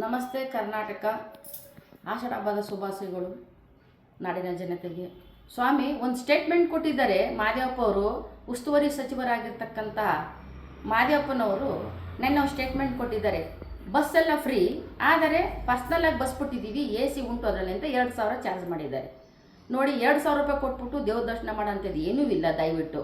ನಮಸ್ತೆ ಕರ್ನಾಟಕ. ಆಷಾಢ ಹಬ್ಬದ ಶುಭಾಶಯಗಳು ನಾಡಿನ ಜನತೆಗೆ. ಸ್ವಾಮಿ, ಒಂದು ಸ್ಟೇಟ್ಮೆಂಟ್ ಕೊಟ್ಟಿದ್ದಾರೆ ಮಾದೇವಪ್ಪ ಅವರು ಉಸ್ತುವಾರಿ ಸಚಿವರಾಗಿರ್ತಕ್ಕಂಥ ಮಾದೇವಪ್ಪನವರು ನೆನ್ನೆ ಒಂದು ಸ್ಟೇಟ್ಮೆಂಟ್ ಕೊಟ್ಟಿದ್ದಾರೆ. ಬಸ್ ಎಲ್ಲ ಫ್ರೀ ಆದರೆ ಪರ್ಸ್ನಲಾಗಿ ಬಸ್ ಬಿಟ್ಟಿದ್ದೀವಿ ಎ ಸಿ ಉಂಟು ಅದರಲ್ಲಿ ಅಂತ ಎರಡು ಸಾವಿರ ಚಾರ್ಜ್ ಮಾಡಿದ್ದಾರೆ. ನೋಡಿ, ಎರಡು ಸಾವಿರ ರೂಪಾಯಿ ಕೊಟ್ಬಿಟ್ಟು ದೇವ್ರ ದರ್ಶನ ಮಾಡೋಂಥದ್ದು ಏನೂ ಇಲ್ಲ, ದಯವಿಟ್ಟು.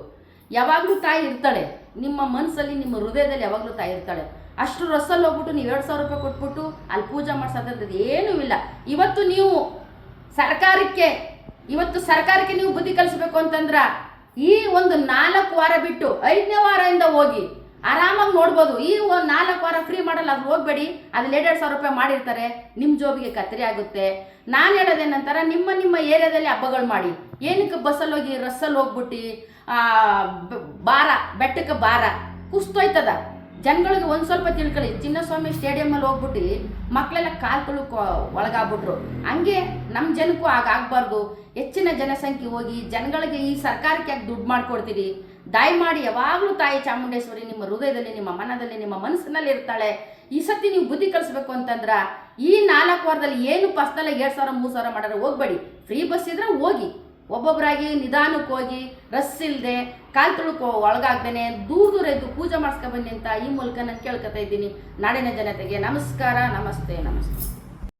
ಯಾವಾಗಲೂ ತಾಯಿ ಇರ್ತಾಳೆ. ನಿಮ್ಮ ಮನಸ್ಸಲ್ಲಿ ನಿಮ್ಮ ಹೃದಯದಲ್ಲಿ ಯಾವಾಗಲೂ ತಾಯಿ ಇರ್ತಾಳೆ. ಅಷ್ಟು ರಸ್ಸಲ್ಲಿ ಹೋಗ್ಬಿಟ್ಟು ನೀವು ಎರಡು ಸಾವಿರ ರೂಪಾಯಿ ಕೊಟ್ಬಿಟ್ಟು ಅಲ್ಲಿ ಪೂಜೆ ಮಾಡ್ಸೋದಂಥದ್ದು ಏನೂ ಇಲ್ಲ. ಇವತ್ತು ನೀವು ಸರ್ಕಾರಕ್ಕೆ ಇವತ್ತು ಸರ್ಕಾರಕ್ಕೆ ನೀವು ಬುದ್ಧಿ ಕಲಿಸ್ಬೇಕು ಅಂತಂದ್ರ ಈ ಒಂದು ನಾಲ್ಕು ವಾರ ಬಿಟ್ಟು ಐದನೇ ವಾರದಿಂದ ಹೋಗಿ ಆರಾಮಾಗಿ ನೋಡ್ಬೋದು. ಈ ಒಂದು ನಾಲ್ಕು ವಾರ ಫ್ರೀ ಮಾಡಲ್ಲ ಅದು ಹೋಗ್ಬೇಡಿ. ಅದ್ರಲ್ಲಿ ಎರಡೆರಡು ಸಾವಿರ ರೂಪಾಯಿ ಮಾಡಿರ್ತಾರೆ. ನಿಮ್ಮ ಜೋಬಿಗೆ ಕತ್ತರಿ ಆಗುತ್ತೆ. ನಾನು ಹೇಳೋದೇನಂತಾರ ನಿಮ್ಮ ನಿಮ್ಮ ಏರಿಯಾದಲ್ಲಿ ಹಬ್ಬಗಳು ಮಾಡಿ. ಏನಕ್ಕೆ ಬಸ್ಸಲ್ಲಿ ಹೋಗಿ ರಸ್ಸಲ್ಲಿ ಹೋಗ್ಬಿಟ್ಟು ಆ, ಬ- ಭಾರ ಬೆಟ್ಟಕ್ಕೆ ಭಾರ ಕುಸ್ತೋಯ್ತದ ಜನಗಳಿಗೆ ಒಂದು ಸ್ವಲ್ಪ ತಿಳ್ಕೊಳ್ಳಿ. ಚಿನ್ನಸ್ವಾಮಿ ಸ್ಟೇಡಿಯಮಲ್ಲಿ ಹೋಗ್ಬಿಟ್ಟು ಮಕ್ಕಳೆಲ್ಲ ಕಾಲು ತುಳುಕೊ ಒಳಗಾಗ್ಬಿಟ್ರು. ಹಂಗೆ ನಮ್ಮ ಜನಕ್ಕೂ ಹಾಗಾಗಬಾರ್ದು ಹೆಚ್ಚಿನ ಜನಸಂಖ್ಯೆ ಹೋಗಿ ಜನಗಳಿಗೆ ಈ ಸರ್ಕಾರಕ್ಕೆ ಯಾಕೆ ದುಡ್ಡು ಮಾಡ್ಕೊಡ್ತೀರಿ? ದಯಮಾಡಿ ಯಾವಾಗಲೂ ತಾಯಿ ಚಾಮುಂಡೇಶ್ವರಿ ನಿಮ್ಮ ಹೃದಯದಲ್ಲಿ, ನಿಮ್ಮ ಮನದಲ್ಲಿ, ನಿಮ್ಮ ಮನಸ್ಸಿನಲ್ಲಿ ಇರ್ತಾಳೆ. ಈ ಸತಿ ನೀವು ಬುದ್ಧಿ ಕಲಿಸ್ಬೇಕು ಅಂತಂದ್ರ ಈ ನಾಲ್ಕು ವಾರದಲ್ಲಿ ಏನು ಪರ್ಸ್ನಲ್ಲಾಗಿ ಎರಡು ಸಾವಿರ, ಮೂರು ಸಾವಿರ ಮಾಡಿದ್ರೆ ಹೋಗ್ಬೇಡಿ. ಫ್ರೀ ಬಸ್ ಇದ್ರೆ ಹೋಗಿ. ಒಬ್ಬೊಬ್ಬರಾಗಿ ನಿಧಾನಕ್ಕೆ ಹೋಗಿ ರಸ್ ಇಲ್ಲದೆ ಕಾಲು ತುಳುಕೋ ಒಳಗಾಗ್ದೇನೆ ದೂರ ದೂರ ಇದ್ದು ಪೂಜೆ ಮಾಡಿಸ್ಕೊ ಬನ್ನಿ ಅಂತ ಈ ಮೂಲಕ ನಾನು ಕೇಳ್ಕೊತಾ ಇದ್ದೀನಿ. ನಾಡಿನ ಜನತೆಗೆ ನಮಸ್ಕಾರ, ನಮಸ್ತೆ ನಮಸ್ತೆ.